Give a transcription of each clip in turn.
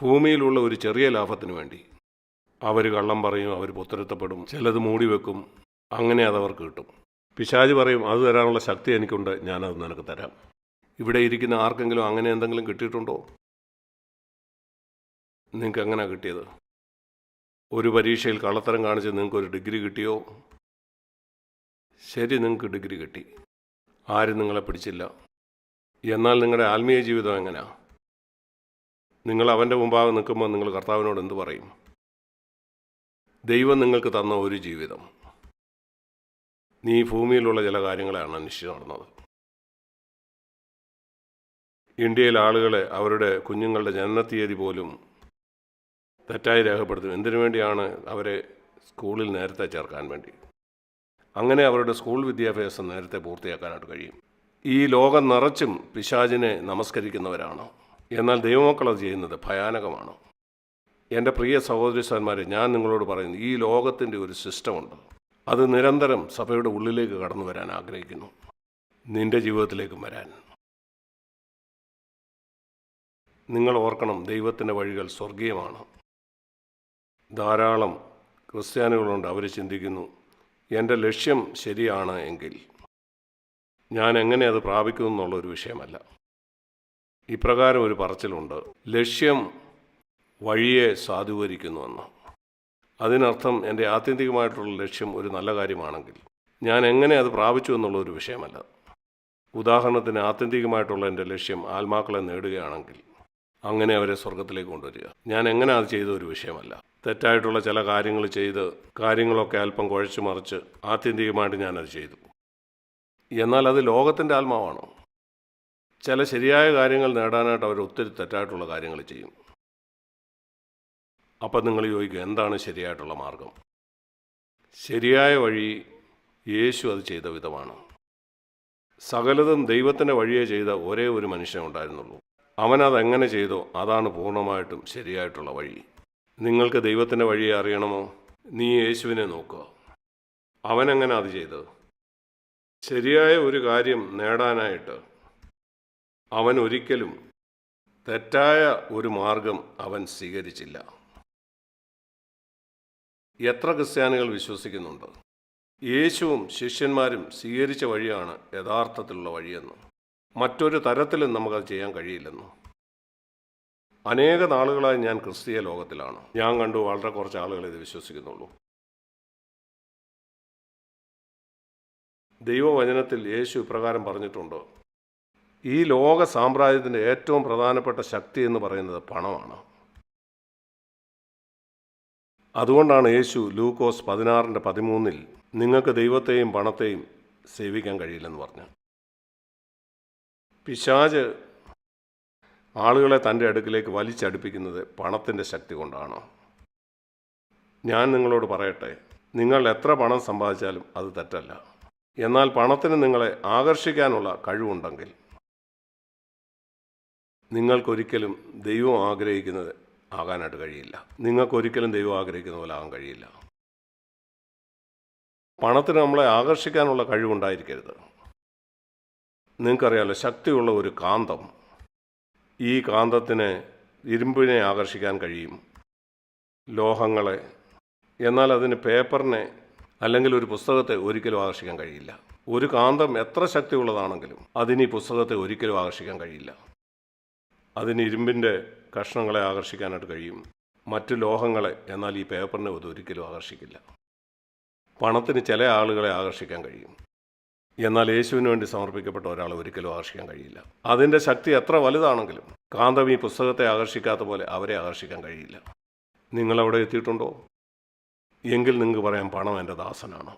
ഭൂമിയിലുള്ള ഒരു ചെറിയ ലാഭത്തിന് വേണ്ടി. അവർ കള്ളം പറയും അവർ പുത്തരുത്തപ്പെടും ചിലത് മൂടി വെക്കും അങ്ങനെ അതവർക്ക് കിട്ടും. പിശാജ് പറയും അത് തരാനുള്ള ശക്തി എനിക്കുണ്ട് ഞാനത് നിനക്ക് തരാം. ഇവിടെ ഇരിക്കുന്ന ആർക്കെങ്കിലും അങ്ങനെ എന്തെങ്കിലും കിട്ടിയിട്ടുണ്ടോ? നിങ്ങൾക്ക് എങ്ങനെ കിട്ടിയത്? ഒരു പരീക്ഷയിൽ കള്ളത്തരം കാണിച്ച് നിങ്ങൾക്ക് ഒരു ഡിഗ്രി കിട്ടിയോ? ശരി നിങ്ങൾക്ക് ഡിഗ്രി കിട്ടി. ആരും നിങ്ങളെ പിടിച്ചില്ല. എന്നാൽ നിങ്ങളുടെ ആത്മീയ ജീവിതം എങ്ങനെയാ നിങ്ങൾ അവന്റെ മുമ്പാകെ നിൽക്കുമ്പോൾ നിങ്ങൾ കർത്താവിനോട് എന്ത് പറയും? ദൈവം നിങ്ങൾക്ക് തന്ന ഒരു ജീവിതം. നീ ഭൂമിയിലുള്ള ചില കാര്യങ്ങളാണ് അന്വേഷിച്ച് നടന്നത്. ഇന്ത്യയിലെ ആളുകളെ അവരുടെ കുഞ്ഞുങ്ങളുടെ ജനനത്തീയതി പോലും തെറ്റായി രേഖപ്പെടുത്തും. എന്തിനു വേണ്ടിയാണ് അവരെ സ്കൂളിൽ നേരത്തെ ചേർക്കാൻ വേണ്ടി? അങ്ങനെ അവരുടെ സ്കൂൾ വിദ്യാഭ്യാസം നേരത്തെ പൂർത്തിയാക്കാനായിട്ട് കഴിയും. ഈ ലോകം നിറച്ചും പിശാചിനെ നമസ്കരിക്കുന്നവരാണ്. എന്നാൽ ദൈവമക്കൾ അത് ചെയ്യുന്നത് ഭയാനകമാണ്? എന്റെ പ്രിയ സഹോദരിസ്ഥാന്മാരെ ഞാൻ നിങ്ങളോട് പറയുന്നു ഈ ലോകത്തിന്റെ ഒരു സിസ്റ്റമുണ്ട് അത് നിരന്തരം സഭയുടെ ഉള്ളിലേക്ക് കടന്നു വരാൻ ആഗ്രഹിക്കുന്നു. നിന്റെ ജീവിതത്തിലേക്കും വരാൻ. നിങ്ങൾ ഓർക്കണം ദൈവത്തിന്റെ വഴികൾ സ്വർഗീയമാണ് ധാരാളം ക്രിസ്ത്യാനികളുണ്ട് അവർ ചിന്തിക്കുന്നു എന്റെ ലക്ഷ്യം ശരിയാണ് എങ്കിൽ. ഞാൻ എങ്ങനെ അത് പ്രാപിക്കുമെന്നുള്ളൊരു വിഷയമല്ല. ഇപ്രകാരം ഒരു പറച്ചിലുണ്ട്. ലക്ഷ്യം വഴിയെ സാധൂകരിക്കുന്നുവെന്ന്. അതിനർത്ഥം എന്റെ ആത്യന്തികമായിട്ടുള്ള ലക്ഷ്യം ഒരു നല്ല കാര്യമാണെങ്കിൽ ഞാൻ എങ്ങനെ അത് പ്രാപിച്ചു എന്നുള്ള ഒരു വിഷയമല്ല. ഉദാഹരണത്തിന് ആത്യന്തികമായിട്ടുള്ള എന്റെ ലക്ഷ്യം ആത്മാക്കളെ നേടുകയാണെങ്കിൽ അങ്ങനെ അവരെ സ്വർഗത്തിലേക്ക് കൊണ്ടുവരിക. ഞാൻ എങ്ങനെ അത് ചെയ്ത ഒരു വിഷയമല്ല. തെറ്റായിട്ടുള്ള ചില കാര്യങ്ങൾ ചെയ്ത് കാര്യങ്ങളൊക്കെ അല്പം കുഴച്ചു മറിച്ച് ആത്യന്തികമായിട്ട് ഞാനത് ചെയ്തു. എന്നാൽ അത് ലോകത്തിന്റെ ആത്മാവാണ്? ചില ശരിയായ കാര്യങ്ങൾ നേടാനായിട്ട് അവർ ഒത്തിരി തെറ്റായിട്ടുള്ള കാര്യങ്ങൾ ചെയ്യും. അപ്പം നിങ്ങൾ ചോദിക്കും എന്താണ് ശരിയായിട്ടുള്ള മാർഗം? ശരിയായ വഴി യേശു അത് ചെയ്ത വിധമാണ്. സകലതും ദൈവത്തിന്റെ വഴിയെ ചെയ്ത ഒരേ ഒരു മനുഷ്യൻ ഉണ്ടായിരുന്നുള്ളൂ. അവനത് എങ്ങനെ ചെയ്തോ അതാണ് പൂർണമായിട്ടും ശരിയായിട്ടുള്ള വഴി. നിങ്ങൾക്ക് ദൈവത്തിന്റെ വഴിയെ അറിയണമോ? നീ യേശുവിനെ നോക്കുക. അവനെങ്ങനെ അത് ചെയ്തത് ശരിയായ ഒരു കാര്യം നേടാനായിട്ട് അവൻ ഒരിക്കലും തെറ്റായ ഒരു മാർഗം അവൻ സ്വീകരിച്ചില്ല. എത്ര ക്രിസ്ത്യാനികൾ വിശ്വസിക്കുന്നുണ്ട്? യേശുവും ശിഷ്യന്മാരും സ്വീകരിച്ച വഴിയാണ് യഥാർത്ഥത്തിലുള്ള വഴിയെന്ന് മറ്റൊരു തരത്തിലും നമുക്കത് ചെയ്യാൻ കഴിയില്ലെന്ന്. അനേക നാളുകളായി ഞാൻ ക്രിസ്തീയ ലോകത്തിലാണ്. ഞാൻ കണ്ടു വളരെ കുറച്ച് ആളുകൾ ഇത് വിശ്വസിക്കുന്നുള്ളൂ. ദൈവവചനത്തിൽ യേശു ഇപ്രകാരം പറഞ്ഞിട്ടുണ്ട് ഈ ലോക സാമ്രാജ്യത്തിന്റെ ഏറ്റവും പ്രധാനപ്പെട്ട ശക്തി എന്ന് പറയുന്നത് പണമാണ്. അതുകൊണ്ടാണ് യേശു ലൂക്കോസ് പതിനാറിന്റെ പതിമൂന്നിൽ നിങ്ങൾക്ക് ദൈവത്തെയും പണത്തെയും സേവിക്കാൻ കഴിയില്ലെന്ന് പറഞ്ഞു പിശാജ് ആളുകളെ തന്റെ അടുക്കിലേക്ക് വലിച്ചടുപ്പിക്കുന്നത് പണത്തിന്റെ ശക്തി കൊണ്ടാണ്. ഞാൻ നിങ്ങളോട് പറയട്ടെ നിങ്ങൾ എത്ര പണം സമ്പാദിച്ചാലും അത് തെറ്റല്ല. എന്നാൽ പണത്തിന് നിങ്ങളെ ആകർഷിക്കാനുള്ള കഴിവുണ്ടെങ്കിൽ നിങ്ങൾക്കൊരിക്കലും ദൈവം ആഗ്രഹിക്കുന്നത് ആകാനായിട്ട് കഴിയില്ല. നിങ്ങൾക്കൊരിക്കലും ദൈവം ആഗ്രഹിക്കുന്ന പോലെ ആകാൻ കഴിയില്ല. പണത്തിന് നമ്മളെ ആകർഷിക്കാനുള്ള കഴിവുണ്ടായിരിക്കരുത്. നിങ്ങൾക്കറിയാലോ ശക്തിയുള്ള ഒരു കാന്തം ഈ കാന്തത്തിന് ഇരുമ്പിനെ ആകർഷിക്കാൻ കഴിയും. ലോഹങ്ങളെ എന്നാൽ അതിന് പേപ്പറിനെ അല്ലെങ്കിൽ ഒരു പുസ്തകത്തെ ഒരിക്കലും ആകർഷിക്കാൻ കഴിയില്ല. ഒരു കാന്തം എത്ര ശക്തിയുള്ളതാണെങ്കിലും അതിന് ഈ പുസ്തകത്തെ ഒരിക്കലും ആകർഷിക്കാൻ കഴിയില്ല. അതിന് ഇരുമ്പിന്റെ കഷ്ണങ്ങളെ ആകർഷിക്കാനായിട്ട് കഴിയും. മറ്റു ലോഹങ്ങളെ എന്നാൽ ഈ പേപ്പറിനെ അത് ഒരിക്കലും ആകർഷിക്കില്ല. പണത്തിന് ചില ആളുകളെ ആകർഷിക്കാൻ കഴിയും. എന്നാൽ യേശുവിന് വേണ്ടി സമർപ്പിക്കപ്പെട്ട ഒരാളെ ഒരിക്കലും ആകർഷിക്കാൻ കഴിയില്ല. അതിന്റെ ശക്തി എത്ര വലുതാണെങ്കിലും കാന്തം ഈ പുസ്തകത്തെ ആകർഷിക്കാത്ത പോലെ അവരെ ആകർഷിക്കാൻ കഴിയില്ല. നിങ്ങളവിടെ എത്തിയിട്ടുണ്ടോ? എങ്കിൽ നിങ്ങൾക്ക് പറയാം പണം എന്റെ ദാസനാണ്.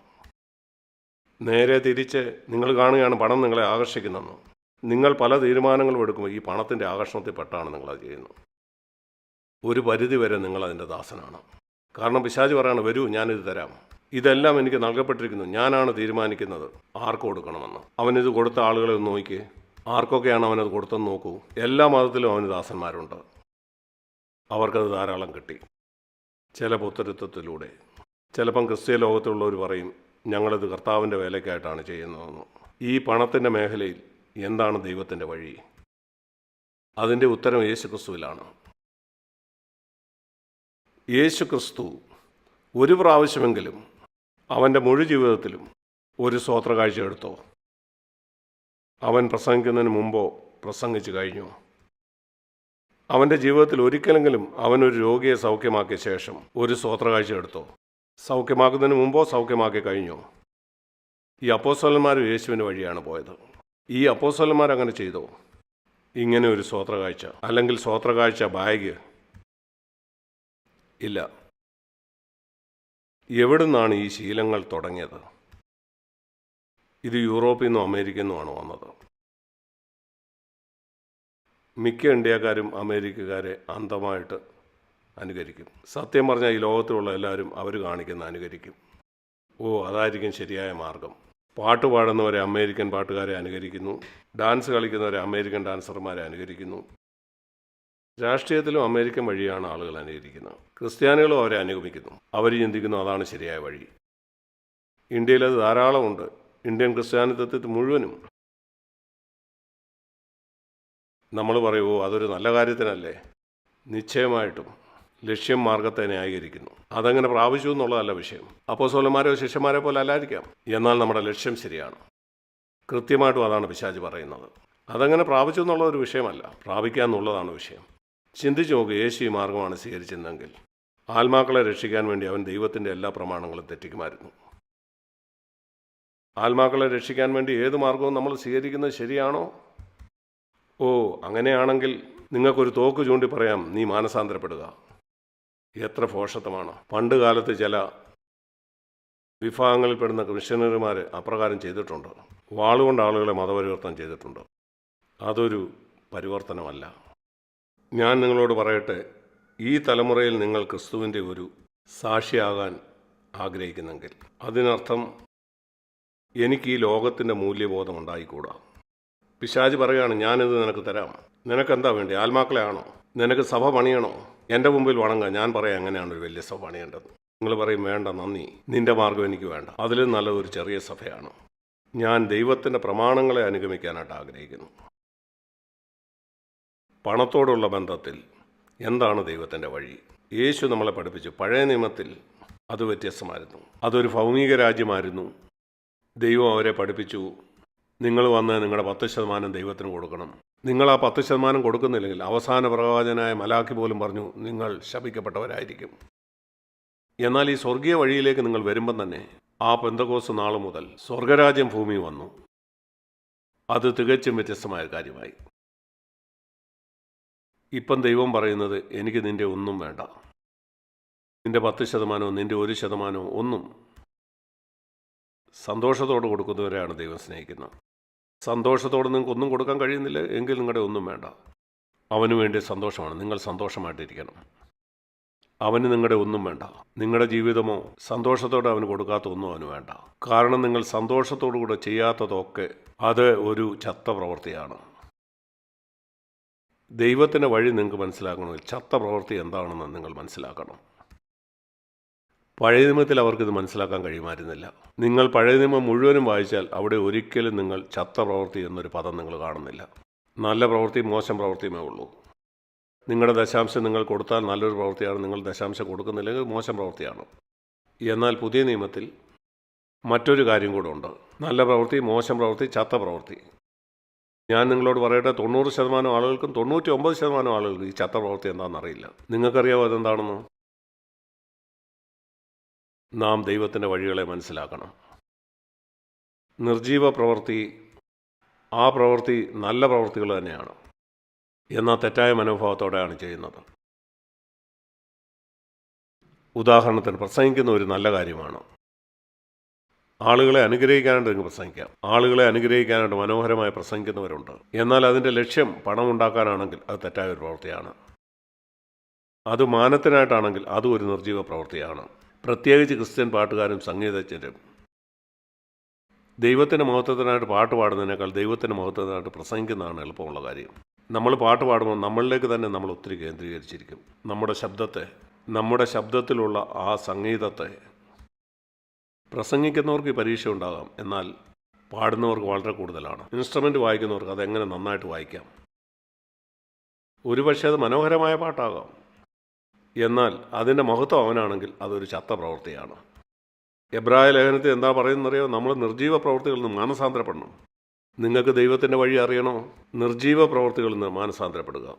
നേരെ തിരിച്ച് നിങ്ങൾ കാണുകയാണ് പണം നിങ്ങളെ ആകർഷിക്കുന്നെന്ന്. നിങ്ങൾ പല തീരുമാനങ്ങളും എടുക്കുമ്പോൾ ഈ പണത്തിന്റെ ആകർഷണത്തിൽ പെട്ടാണ് നിങ്ങളത് ചെയ്യുന്നത്. ഒരു പരിധി വരെ നിങ്ങൾ അതിന്റെ ദാസനാണ്. കാരണം പിശാജ് പറയാണ് വരൂ ഞാനിത് തരാം. ഇതെല്ലാം എനിക്ക് നൽകപ്പെട്ടിരിക്കുന്നു. ഞാനാണ് തീരുമാനിക്കുന്നത് ആർക്ക് കൊടുക്കണമെന്ന്. അവനിത് കൊടുത്ത ആളുകളെ ഒന്ന് നോക്കിയേ. ആർക്കൊക്കെയാണ് അവനത് കൊടുത്തെന്ന് നോക്കൂ. എല്ലാ മതത്തിലും അവന് ദാസന്മാരുണ്ട്. അവർക്കത് ധാരാളം കിട്ടി. ചില പുത്തരത്വത്തിലൂടെ ചിലപ്പം ക്രിസ്തീയ ലോകത്തുള്ളവർ പറയും ഞങ്ങളിത് കർത്താവിന്റെ വേലയ്ക്കായിട്ടാണ് ചെയ്യുന്നതെന്ന്. ഈ പണത്തിന്റെ മേഖലയിൽ എന്താണ് ദൈവത്തിന്റെ വഴി? അതിന്റെ ഉത്തരം യേശുക്രിസ്തുവിലാണ്. യേശുക്രിസ്തു യേശു ക്രിസ്തു ഒരു പ്രാവശ്യമെങ്കിലും അവന്റെ മുഴു ജീവിതത്തിലും ഒരു സ്വോത്ര കാഴ്ച എടുത്തോ? അവൻ പ്രസംഗിക്കുന്നതിന് മുമ്പോ പ്രസംഗിച്ചു കഴിഞ്ഞോ? അവന്റെ ജീവിതത്തിൽ ഒരിക്കലെങ്കിലും അവനൊരു രോഗിയെ സൗഖ്യമാക്കിയ ശേഷം ഒരു സ്വോത്ര കാഴ്ച എടുത്തോ? സൗഖ്യമാക്കുന്നതിന് മുമ്പോ സൗഖ്യമാക്കി കഴിഞ്ഞോ? ഈ അപ്പോസ്വലന്മാർ യേശുവിന് വഴിയാണ് പോയത്. ഈ അപ്പോസ്വലന്മാർ അങ്ങനെ ചെയ്തോ? ഇങ്ങനെ ഒരു സ്വോത്ര കാഴ്ച അല്ലെങ്കിൽ സ്വോത്ര കാഴ്ച ബാഗ് ഇല്ല. എവിടുന്നാണ് ഈ ശീലങ്ങൾ തുടങ്ങിയത്? ഇത് യൂറോപ്പിൽ നിന്നും അമേരിക്കയിൽ നിന്നുമാണ് വന്നത്? മിക്ക ഇന്ത്യക്കാരും അമേരിക്കക്കാരെ അന്ധമായിട്ട് അനുകരിക്കും. സത്യം പറഞ്ഞാൽ ഈ ലോകത്തിലുള്ള എല്ലാവരും അവർ കാണിക്കുന്ന അനുകരിക്കും. ഓ അതായിരിക്കും ശരിയായ മാർഗം. പാട്ട് പാടുന്നവരെ അമേരിക്കൻ പാട്ടുകാരെ അനുകരിക്കുന്നു. ഡാൻസ് കളിക്കുന്നവരെ അമേരിക്കൻ ഡാൻസർമാരെ അനുകരിക്കുന്നു. രാഷ്ട്രീയത്തിലും അമേരിക്കൻ വഴിയാണ് ആളുകൾ അനുകരിക്കുന്നത്. ക്രിസ്ത്യാനികളും അവരെ അനുഗമിക്കുന്നു. അവർ ചിന്തിക്കുന്നു അതാണ് ശരിയായ വഴി. ഇന്ത്യയിൽ അത് ധാരാളമുണ്ട്. ഇന്ത്യൻ ക്രിസ്ത്യാനിത്വത്തിൽ മുഴുവനും നമ്മൾ പറയുമോ അതൊരു നല്ല കാര്യത്തിനല്ലേ? നിശ്ചയമായിട്ടും ലക്ഷ്യം മാർഗത്തെ ന്യായീകരിക്കുന്നു. അതങ്ങനെ പ്രാപിച്ചു എന്നുള്ളതല്ല വിഷയം. അപ്പോൾ സോലന്മാരോ ശിഷ്യന്മാരെ പോലെ അല്ലായിരിക്കാം. എന്നാൽ നമ്മുടെ ലക്ഷ്യം ശരിയാണ്. കൃത്യമായിട്ടും അതാണ് പിശാജ് പറയുന്നത്. അതങ്ങനെ പ്രാപിച്ചു എന്നുള്ള ഒരു വിഷയമല്ല. പ്രാപിക്കുക എന്നുള്ളതാണ് വിഷയം. ചിന്തിച്ചു നോക്ക് യേശു ഈ മാർഗമാണ് സ്വീകരിച്ചിരുന്നെങ്കിൽ ആത്മാക്കളെ രക്ഷിക്കാൻ വേണ്ടി അവൻ ദൈവത്തിന്റെ എല്ലാ പ്രമാണങ്ങളും തെറ്റിക്കുമായിരുന്നു. ആത്മാക്കളെ രക്ഷിക്കാൻ വേണ്ടി ഏത് മാർഗവും നമ്മൾ സ്വീകരിക്കുന്നത് ശരിയാണോ? ഓ അങ്ങനെയാണെങ്കിൽ നിങ്ങൾക്കൊരു തോക്ക് ചൂണ്ടി പറയാം നീ മാനസാന്തരപ്പെടുക. എത്ര ഭോഷത്വമാണ് പണ്ട് കാലത്ത് ചില വിഭാഗങ്ങളിൽപ്പെടുന്ന മിഷനറിമാർ അപ്രകാരം ചെയ്തിട്ടുണ്ട്. വാളുകൊണ്ട് ആളുകളെ മതപരിവർത്തനം ചെയ്തിട്ടുണ്ട്. അതൊരു പരിവർത്തനമല്ല. ഞാൻ നിങ്ങളോട് പറയട്ടെ ഈ തലമുറയിൽ നിങ്ങൾ ക്രിസ്തുവിന്റെ ഒരു സാക്ഷിയാകാൻ ആഗ്രഹിക്കുന്നെങ്കിൽ അതിനർത്ഥം എനിക്ക് ഈ ലോകത്തിന്റെ മൂല്യബോധം ഉണ്ടായിക്കൂടാ. പിശാജ് പറയുകയാണ് ഞാനിത് നിനക്ക് തരാം. നിനക്കെന്താ വേണ്ടി? ആത്മാക്കളെ ആണോ? നിനക്ക് സഭ പണിയണോ? എന്റെ മുമ്പിൽ വണങ്ങുക ഞാൻ പറയാം എങ്ങനെയാണ് ഒരു വലിയ സഭ പണിയേണ്ടത്? നിങ്ങൾ പറയും വേണ്ട നന്ദി. നിന്റെ മാർഗം എനിക്ക് വേണ്ട. അതിലും നല്ല ഒരു ചെറിയ സഭയാണ്. ഞാൻ ദൈവത്തിന്റെ പ്രമാണങ്ങളെ അനുഗമിക്കാനായിട്ട് ആഗ്രഹിക്കുന്നു. പണത്തോടുള്ള ബന്ധത്തിൽ എന്താണ് ദൈവത്തിന്റെ വഴി? യേശു നമ്മളെ പഠിപ്പിച്ചു. പഴയ നിയമത്തിൽ അത് വ്യത്യസ്തമായിരുന്നു. അതൊരു ഭൗമിക രാജ്യമായിരുന്നു. ദൈവം അവരെ പഠിപ്പിച്ചു. നിങ്ങൾ വന്ന് നിങ്ങളുടെ പത്ത് ശതമാനം ദൈവത്തിന് കൊടുക്കണം. നിങ്ങൾ ആ പത്ത് ശതമാനം കൊടുക്കുന്നില്ലെങ്കിൽ അവസാന പ്രവാചനായ മലാഖി പോലും പറഞ്ഞു നിങ്ങൾ ശപിക്കപ്പെട്ടവരായിരിക്കും. എന്നാൽ ഈ സ്വർഗീയ വഴിയിലേക്ക് നിങ്ങൾ വരുമ്പം തന്നെ ആ പെന്തകോസ് നാൾ മുതൽ സ്വർഗരാജ്യം ഭൂമി വന്നു. അത് തികച്ചും വ്യത്യസ്തമായ കാര്യമായി. ഇപ്പം ദൈവം പറയുന്നത് എനിക്ക് നിന്റെ ഒന്നും വേണ്ട. നിന്റെ പത്ത് ശതമാനവും നിന്റെ ഒരു ശതമാനവും ഒന്നും സന്തോഷത്തോടെ കൊടുക്കുന്നവരെയാണ് ദൈവം സ്നേഹിക്കുന്നത്. സന്തോഷത്തോടെ നിങ്ങൾക്ക് ഒന്നും കൊടുക്കാൻ കഴിയുന്നില്ല എങ്കിൽ നിങ്ങളുടെ ഒന്നും വേണ്ട. അവന് വേണ്ടി സന്തോഷമാണ്. നിങ്ങൾ സന്തോഷമായിട്ടിരിക്കണം. അവന് നിങ്ങളുടെ ഒന്നും വേണ്ട. നിങ്ങളുടെ ജീവിതമോ സന്തോഷത്തോടെ അവന് കൊടുക്കാത്ത ഒന്നും അവന് വേണ്ട. കാരണം നിങ്ങൾ സന്തോഷത്തോടു കൂടെ ചെയ്യാത്തതൊക്കെ അത് ഒരു ചത്ത പ്രവൃത്തിയാണ്. ദൈവത്തിന്റെ വഴി നിങ്ങൾക്ക് മനസ്സിലാക്കണമെങ്കിൽ ചത്ത പ്രവൃത്തി എന്താണെന്ന് നിങ്ങൾ മനസ്സിലാക്കണം. പഴയ നിയമത്തിൽ അവർക്കിത് മനസ്സിലാക്കാൻ കഴിയുമായിരുന്നില്ല. നിങ്ങൾ പഴയ നിയമം മുഴുവനും വായിച്ചാൽ അവിടെ ഒരിക്കലും നിങ്ങൾ ചത്ത പ്രവൃത്തി എന്നൊരു പദം നിങ്ങൾ കാണുന്നില്ല. നല്ല പ്രവൃത്തി മോശം പ്രവൃത്തിയുമേ ഉള്ളൂ. നിങ്ങളുടെ ദശാംശം നിങ്ങൾ കൊടുത്താൽ നല്ലൊരു പ്രവൃത്തിയാണ്. നിങ്ങൾ ദശാംശം കൊടുക്കുന്നില്ലെങ്കിൽ മോശം പ്രവൃത്തിയാണ്. എന്നാൽ പുതിയ നിയമത്തിൽ മറ്റൊരു കാര്യം കൂടെ ഉണ്ട്. നല്ല പ്രവൃത്തി മോശം പ്രവൃത്തി ചത്ത പ്രവൃത്തി. ഞാൻ നിങ്ങളോട് പറയട്ടെ തൊണ്ണൂറ് ശതമാനം ആളുകൾക്കും തൊണ്ണൂറ്റി ഒമ്പത് ശതമാനം ആളുകൾക്കും ഈ ചത്ത പ്രവൃത്തി എന്താണെന്ന് അറിയില്ല നിങ്ങൾക്കറിയാമോ അതെന്താണെന്ന്? നാം ദൈവത്തിന്റെ വഴികളെ മനസ്സിലാക്കണം. നിർജീവ പ്രവൃത്തി ആ പ്രവൃത്തി നല്ല പ്രവൃത്തികൾ തന്നെയാണ്. എന്നാൽ തെറ്റായ മനോഭാവത്തോടെയാണ് ചെയ്യുന്നത്. ഉദാഹരണത്തിന് പ്രസംഗിക്കുന്ന ഒരു നല്ല കാര്യമാണ്. ആളുകളെ അനുഗ്രഹിക്കാനായിട്ട് നിങ്ങൾക്ക് പ്രസംഗിക്കാം. ആളുകളെ അനുഗ്രഹിക്കാനായിട്ട് മനോഹരമായി പ്രസംഗിക്കുന്നവരുണ്ട്. എന്നാൽ അതിന്റെ ലക്ഷ്യം പണം ഉണ്ടാക്കാനാണെങ്കിൽ അത് തെറ്റായ ഒരു പ്രവൃത്തിയാണ്. അത് മാനത്തിനായിട്ടാണെങ്കിൽ അതും ഒരു നിർജീവ പ്രവൃത്തിയാണ്. പ്രത്യേകിച്ച് ക്രിസ്ത്യൻ പാട്ടുകാരും സംഗീതജ്ഞരും. ദൈവത്തിന്റെ മഹത്വത്തിനായിട്ട് പാട്ട് പാടുന്നതിനേക്കാൾ ദൈവത്തിന്റെ മഹത്വത്തിനായിട്ട് പ്രസംഗിക്കുന്നതാണ് എളുപ്പമുള്ള കാര്യം. നമ്മൾ പാട്ട് പാടുമ്പോൾ നമ്മളിലേക്ക് തന്നെ നമ്മൾ ഒത്തിരി കേന്ദ്രീകരിച്ചിരിക്കും. നമ്മുടെ ശബ്ദത്തെ നമ്മുടെ ശബ്ദത്തിലുള്ള ആ സംഗീതത്തെ പ്രസംഗിക്കുന്നവർക്ക് ഈ പരീക്ഷ ഉണ്ടാകാം. എന്നാൽ പാടുന്നവർക്ക് വളരെ കൂടുതലാണ്. ഇൻസ്ട്രുമെന്റ് വായിക്കുന്നവർക്ക് അതെങ്ങനെ നന്നായിട്ട് വായിക്കാം? ഒരുപക്ഷെ അത് മനോഹരമായ പാട്ടാകാം. എന്നാൽ അതിന്റെ മഹത്വം അവനാണെങ്കിൽ അതൊരു ചത്ത പ്രവൃത്തിയാണ് എബ്രായ ലേഖനത്തിൽ എന്താ പറയുന്നറിയോ നമ്മൾ നിർജീവ പ്രവൃത്തികളിൽ നിന്ന് മാനസാന്തരപ്പെടണം. നിങ്ങൾക്ക് ദൈവത്തിന്റെ വഴി അറിയണോ? നിർജീവ പ്രവൃത്തികളിൽ നിന്ന് മാനസാന്തരപ്പെടുക.